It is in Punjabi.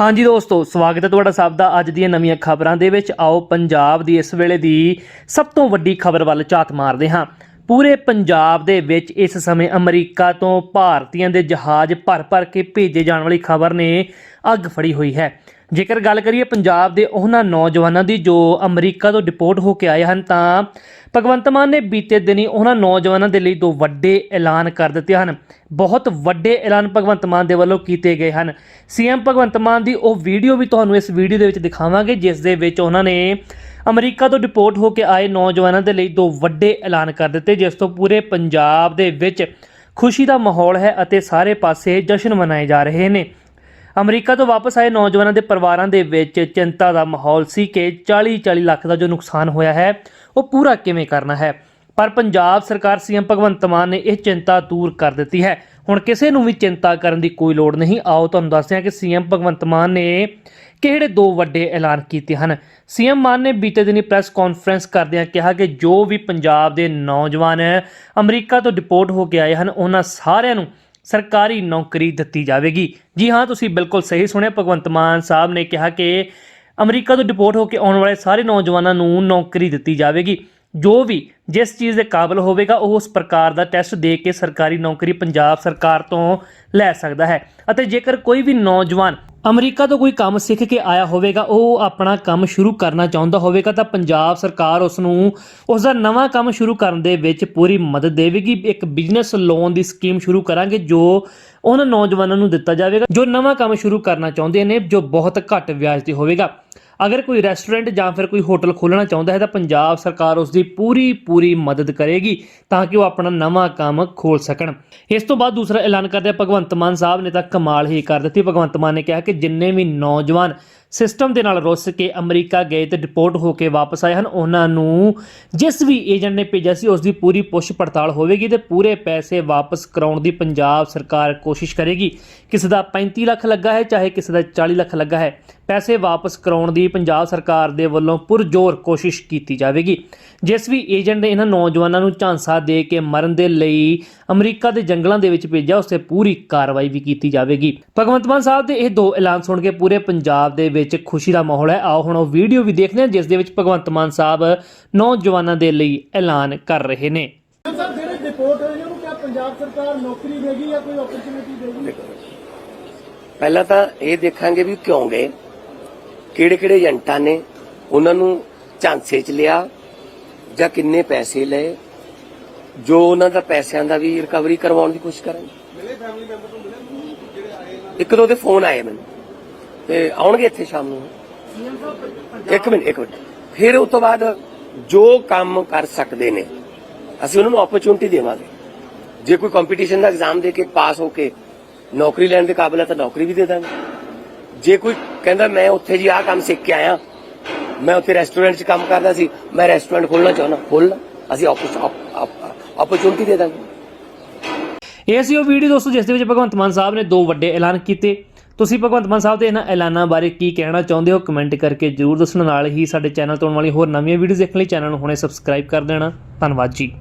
ਹਾਂਜੀ ਦੋਸਤੋ, ਸਵਾਗਤ ਹੈ ਤੁਹਾਡਾ ਸਭ ਦਾ ਅੱਜ ਦੀਆਂ ਨਵੀਆਂ ਖਬਰਾਂ ਦੇ ਵਿੱਚ। ਆਓ ਪੰਜਾਬ ਦੀ ਇਸ ਵੇਲੇ ਦੀ ਸਭ ਤੋਂ ਵੱਡੀ ਖਬਰ ਵੱਲ ਝਾਤ ਮਾਰਦੇ ਹਾਂ। ਪੂਰੇ ਪੰਜਾਬ ਦੇ ਵਿੱਚ ਇਸ ਸਮੇਂ ਅਮਰੀਕਾ ਤੋਂ ਭਾਰਤੀਆਂ ਦੇ ਜਹਾਜ਼ ਭਰ-ਭਰ ਕੇ ਭੇਜੇ ਜਾਣ ਵਾਲੀ ਖਬਰ ਨੇ ਅੱਗ ਫੜੀ ਹੋਈ ਹੈ। ਜੇਕਰ ਗੱਲ ਕਰੀਏ ਪੰਜਾਬ ਦੇ ਉਹਨਾਂ ਨੌਜਵਾਨਾਂ ਦੀ ਜੋ ਅਮਰੀਕਾ ਤੋਂ ਡਿਪੋਰਟ ਹੋ ਕੇ ਆਏ ਹਨ, ਤਾਂ ਭਗਵੰਤ ਮਾਨ ਨੇ ਬੀਤੇ ਦਿਨੀ ਉਹਨਾਂ ਨੌਜਵਾਨਾਂ ਦੇ ਲਈ ਦੋ ਵੱਡੇ ਐਲਾਨ ਕਰ ਦਿੱਤੇ ਹਨ। ਬਹੁਤ ਵੱਡੇ ਐਲਾਨ ਭਗਵੰਤ ਮਾਨ ਦੇ ਵੱਲੋਂ ਕੀਤੇ ਗਏ ਹਨ। ਸੀਐਮ ਭਗਵੰਤ ਮਾਨ ਦੀ ਉਹ ਵੀਡੀਓ ਵੀ ਤੁਹਾਨੂੰ ਇਸ ਵੀਡੀਓ ਦੇ ਵਿੱਚ ਦਿਖਾਵਾਂਗੇ, ਜਿਸ ਦੇ ਵਿੱਚ ਉਹਨਾਂ ਨੇ ਅਮਰੀਕਾ ਤੋਂ ਡਿਪੋਰਟ ਹੋ ਕੇ ਆਏ ਨੌਜਵਾਨਾਂ ਦੇ ਲਈ ਦੋ ਵੱਡੇ ਐਲਾਨ ਕਰ ਦਿੱਤੇ, ਜਿਸ ਤੋਂ ਪੂਰੇ ਪੰਜਾਬ ਦੇ ਵਿੱਚ ਖੁਸ਼ੀ ਦਾ ਮਾਹੌਲ ਹੈ ਅਤੇ ਸਾਰੇ ਪਾਸੇ ਜਸ਼ਨ ਮਨਾਏ ਜਾ ਰਹੇ ਨੇ। ਅਮਰੀਕਾ ਤੋਂ ਵਾਪਸ ਆਏ ਨੌਜਵਾਨਾਂ ਦੇ ਪਰਿਵਾਰਾਂ ਦੇ ਵਿੱਚ ਚਿੰਤਾ ਦਾ ਮਾਹੌਲ ਸੀ ਕਿ 40-40 ਲੱਖ ਦਾ ਜੋ ਨੁਕਸਾਨ ਹੋਇਆ ਹੈ, ਉਹ ਪੂਰਾ ਕਿਵੇਂ ਕਰਨਾ ਹੈ? ਪਰ ਪੰਜਾਬ ਸਰਕਾਰ ਸੀਐਮ ਭਗਵੰਤ ਮਾਨ ਨੇ ਇਹ ਚਿੰਤਾ ਦੂਰ ਕਰ ਦਿੱਤੀ ਹੈ। ਹੁਣ ਕਿਸੇ ਨੂੰ ਵੀ ਚਿੰਤਾ ਕਰਨ ਦੀ ਕੋਈ ਲੋੜ ਨਹੀਂ। ਆਓ ਤੁਹਾਨੂੰ ਦੱਸਦੇ ਹਾਂ ਕਿ ਸੀਐਮ ਭਗਵੰਤ ਮਾਨ ਨੇ ਕਿਹੜੇ ਦੋ ਵੱਡੇ ਐਲਾਨ ਕੀਤੇ ਹਨ? ਸੀਐਮ ਮਾਨ ਨੇ ਬੀਤੇ ਦਿਨੀ ਪ੍ਰੈਸ ਕਾਨਫਰੰਸ ਕਰਦਿਆਂ ਕਿਹਾ ਕਿ ਜੋ ਵੀ ਪੰਜਾਬ ਦੇ ਨੌਜਵਾਨ ਅਮਰੀਕਾ ਤੋਂ ਡਿਪੋਰਟ ਹੋ ਕੇ ਆਏ ਹਨ, ਉਹਨਾਂ ਸਾਰਿਆਂ ਨੂੰ ਸਰਕਾਰੀ ਨੌਕਰੀ ਦਿੱਤੀ ਜਾਵੇਗੀ। ਜੀ ਹਾਂ, ਤੁਸੀਂ ਬਿਲਕੁਲ ਸਹੀ ਸੁਣਿਆ। ਭਗਵੰਤ ਮਾਨ ਸਾਹਿਬ ਨੇ ਕਿਹਾ ਕਿ ਅਮਰੀਕਾ ਤੋਂ ਡਿਪੋਰਟ ਹੋ ਕੇ ਆਉਣ ਵਾਲੇ ਸਾਰੇ ਨੌਜਵਾਨਾਂ ਨੂੰ ਨੌਕਰੀ ਦਿੱਤੀ ਜਾਵੇਗੀ। ਜੋ ਵੀ ਜਿਸ ਚੀਜ਼ ਦੇ ਕਾਬਿਲ ਹੋਵੇਗਾ, ਉਹ ਉਸ ਪ੍ਰਕਾਰ ਦਾ ਟੈਸਟ ਦੇ ਕੇ ਸਰਕਾਰੀ ਨੌਕਰੀ ਪੰਜਾਬ ਸਰਕਾਰ ਤੋਂ ਲੈ ਸਕਦਾ ਹੈ। ਅਤੇ ਜੇਕਰ ਕੋਈ ਵੀ ਨੌਜਵਾਨ ਅਮਰੀਕਾ ਤੋਂ ਕੋਈ ਕੰਮ ਸਿੱਖ ਕੇ ਆਇਆ ਹੋਵੇਗਾ, ਉਹ ਆਪਣਾ ਕੰਮ ਸ਼ੁਰੂ ਕਰਨਾ ਚਾਹੁੰਦਾ ਹੋਵੇਗਾ, ਤਾਂ ਪੰਜਾਬ ਸਰਕਾਰ ਉਸ ਨੂੰ ਉਸ ਦਾ ਨਵਾਂ ਕੰਮ ਸ਼ੁਰੂ ਕਰਨ ਦੇ ਵਿੱਚ ਪੂਰੀ ਮਦਦ ਦੇਵੇਗੀ। ਇੱਕ ਬਿਜ਼ਨਸ ਲੋਨ ਦੀ ਸਕੀਮ ਸ਼ੁਰੂ ਕਰਾਂਗੇ, ਜੋ ਉਹਨਾਂ ਨੌਜਵਾਨਾਂ ਨੂੰ ਦਿੱਤਾ ਜਾਵੇਗਾ, ਜੋ ਨਵਾਂ ਕੰਮ ਸ਼ੁਰੂ ਕਰਨਾ ਚਾਹੁੰਦੇ ਨੇ, ਜੋ ਬਹੁਤ ਘੱਟ ਵਿਆਜ ਤੇ ਹੋਵੇਗਾ। ਅਗਰ ਕੋਈ ਰੈਸਟੋਰੈਂਟ ਜਾਂ ਫਿਰ ਕੋਈ ਹੋਟਲ ਖੋਲ੍ਹਣਾ ਚਾਹੁੰਦਾ ਹੈ ਤਾਂ ਪੰਜਾਬ ਸਰਕਾਰ ਉਸ ਦੀ ਪੂਰੀ ਪੂਰੀ ਮਦਦ ਕਰੇਗੀ ਤਾਂ ਕਿ ਉਹ ਆਪਣਾ ਨਵਾਂ ਕੰਮ ਖੋਲ ਸਕਣ। ਇਸ ਤੋਂ ਬਾਅਦ ਦੂਸਰਾ ਐਲਾਨ ਕਰਦੇ ਭਗਵੰਤ ਮਾਨ ਸਾਹਿਬ ਨੇ ਤਾਂ ਕਮਾਲ ਹੀ ਕਰ ਦਿੱਤੀ। ਭਗਵੰਤ ਮਾਨ ਨੇ ਕਿਹਾ ਕਿ ਜਿੰਨੇ ਵੀ ਨੌਜਵਾਨ ਸਿਸਟਮ ਦੇ ਨਾਲ ਰੁੱਸ ਕੇ ਅਮਰੀਕਾ ਗਏ ਤੇ ਡਿਪੋਰਟ ਹੋ ਕੇ ਵਾਪਸ ਆਏ ਹਨ। ਉਹਨਾਂ ਨੂੰ ਜਿਸ ਵੀ ਏਜੰਟ ਨੇ ਭੇਜਿਆ ਸੀ, ਉਸ ਦੀ ਪੂਰੀ ਪੁੱਛ ਪੜਤਾਲ ਹੋਵੇਗੀ ਤੇ ਪੂਰੇ ਪੈਸੇ ਵਾਪਸ ਕਰਾਉਣ ਦੀ ਪੰਜਾਬ ਸਰਕਾਰ ਕੋਸ਼ਿਸ਼ ਕਰੇਗੀ। ਕਿਸੇ ਦਾ 35 ਲੱਖ ਲੱਗਾ ਹੈ, ਚਾਹੇ ਕਿਸੇ ਦਾ 40 ਲੱਖ ਲੱਗਾ ਹੈ, ਪੈਸੇ ਵਾਪਸ ਕਰਾਉਣ ਦੀ ਪੰਜਾਬ ਸਰਕਾਰ ਦੇ ਵੱਲੋਂ ਪੁਰਜ਼ੋਰ ਕੋਸ਼ਿਸ਼ ਕੀਤੀ ਜਾਵੇਗੀ। ਜਿਸ ਵੀ ਏਜੰਟ ਨੇ ਇਹਨਾਂ ਨੌਜਵਾਨਾਂ ਨੂੰ ਝਾਂਸਾ ਦੇ ਕੇ ਮਰਨ ਦੇ ਲਈ ਅਮਰੀਕਾ ਦੇ ਜੰਗਲਾਂ ਦੇ ਵਿੱਚ ਭੇਜਿਆ, ਉਸ ਤੇ ਪੂਰੀ ਕਾਰਵਾਈ ਵੀ ਕੀਤੀ ਜਾਵੇਗੀ। ਭਗਵੰਤ ਮਾਨ ਸਾਹਿਬ ਦੇ ਇਹ ਦੋ ਐਲਾਨ ਸੁਣ ਕੇ ਪੂਰੇ ਪੰਜਾਬ ਦੇ ਵਿੱਚ ਖੁਸ਼ੀ ਦਾ ਮਾਹੌਲ ਹੈ। ਆਓ ਹੁਣ ਉਹ ਵੀਡੀਓ ਵੀ ਦੇਖਦੇ ਹਾਂ ਜਿਸ ਦੇ ਵਿੱਚ ਭਗਵੰਤ ਮਾਨ ਸਾਹਿਬ ਨੌਜਵਾਨਾਂ ਦੇ ਲਈ ਐਲਾਨ ਕਰ ਰਹੇ ਨੇ। ਸਰ ਜਿਹੜੇ ਰਿਪੋਰਟ ਹੋਈ ਉਹਨੂੰ ਕਿਹਾ ਪੰਜਾਬ ਸਰਕਾਰ ਨੌਕਰੀ ਦੇਗੀ ਜਾਂ ਕੋਈ ਓਪਰਚੁਨਿਟੀ ਦੇਗੀ? ਪਹਿਲਾਂ ਤਾਂ ਇਹ ਦੇਖਾਂਗੇ ਵੀ ਕਿਉਂ ਗਏ। ਕਿਹੜੇ ਕਿਹੜੇ ਏਜੰਟਾਂ ਨੇ ਉਹਨਾਂ ਨੂੰ ਝਾਂਸੇ 'ਚ ਲਿਆ ਜਾਂ ਕਿੰਨੇ ਪੈਸੇ ਲਏ ਜੋ ਉਹਨਾਂ ਦਾ ਪੈਸਿਆਂ ਦਾ ਵੀ ਰਿਕਵਰੀ ਕਰਵਾਉਣ ਦੀ ਕੋਸ਼ਿਸ਼ ਕਰਾਂਗੇ। ਮਿਲੇ ਫੈਮਿਲੀ ਮੈਂਬਰ ਤੋਂ ਮਿਲੇ ਇੱਕ ਦੋ ਦੇ ਫੋਨ ਆਏ ਮੈਨੂੰ। ਤੇ ਆਉਣਗੇ ਇੱਥੇ ਸ਼ਾਮ ਨੂੰ। ਇੱਕ ਮਿੰਟ ਇੱਕ ਮਿੰਟ। ਫਿਰ ਉਸ ਤੋਂ ਬਾਅਦ ਜੋ ਕੰਮ ਕਰ ਸਕਦੇ ਨੇ, ਅਸੀਂ ਉਹਨਾਂ ਨੂੰ ਓਪਰਚੁਨਿਟੀ ਦੇਵਾਂਗੇ। ਜੇ ਕੋਈ ਕੰਪੀਟੀਸ਼ਨ ਦਾ ਐਗਜ਼ਾਮ ਦੇ ਕੇ ਪਾਸ ਹੋ ਕੇ ਨੌਕਰੀ ਲੈਣ ਦੇ ਕਾਬਿਲ ਹੈ ਤਾਂ ਨੌਕਰੀ ਵੀ ਦੇ ਦਾਂਗੇ। ਜੇ ਕੋਈ ਕਹਿੰਦਾ, ਮੈਂ ਉੱਥੇ ਜੀ ਆਹ ਕੰਮ ਸਿੱਖ ਕੇ ਆਇਆ। ਮੈਂ ਉੱਥੇ ਰੈਸਟੋਰੈਂਟ 'ਚ ਕੰਮ ਕਰਦਾ ਸੀ। ਮੈਂ ਰੈਸਟੋਰੈਂਟ ਖੋਲਣਾ ਚਾਹੁੰਦਾ ਖੋਲ ਅਸੀਂ ਓਪਰਚੁਨਿਟੀ ਦੇ ਦਾਂਗੇ। ਇਹ ਸੀ ਉਹ ਵੀਡੀਓ ਦੋਸਤੋ, ਜਿਸ ਦੇ ਵਿੱਚ ਭਗਵੰਤ ਮਾਨ ਸਾਹਿਬ ਨੇ ਦੋ ਵੱਡੇ ਐਲਾਨ ਕੀਤੇ। ਤੁਸੀਂ ਭਗਵੰਤ ਮਾਨ ਸਾਹਿਬ ਦੇ ਇਹਨਾਂ ਐਲਾਨਾਂ ਬਾਰੇ ਕੀ ਕਹਿਣਾ ਚਾਹੁੰਦੇ ਹੋ? ਕਮੈਂਟ ਕਰਕੇ ਜਰੂਰ ਦੱਸਣ। ਨਾਲ ਹੀ ਸਾਡੇ ਚੈਨਲ ਤੋਂ ਆਉਣ ਵਾਲੀ ਹੋਰ ਨਵੀਆਂ ਵੀਡੀਓਜ਼ ਦੇਖਣ ਲਈ ਚੈਨਲ ਨੂੰ ਹੁਣੇ ਸਬਸਕ੍ਰਾਈਬ ਕਰ ਦੇਣਾ। ਧੰਨਵਾਦ ਜੀ।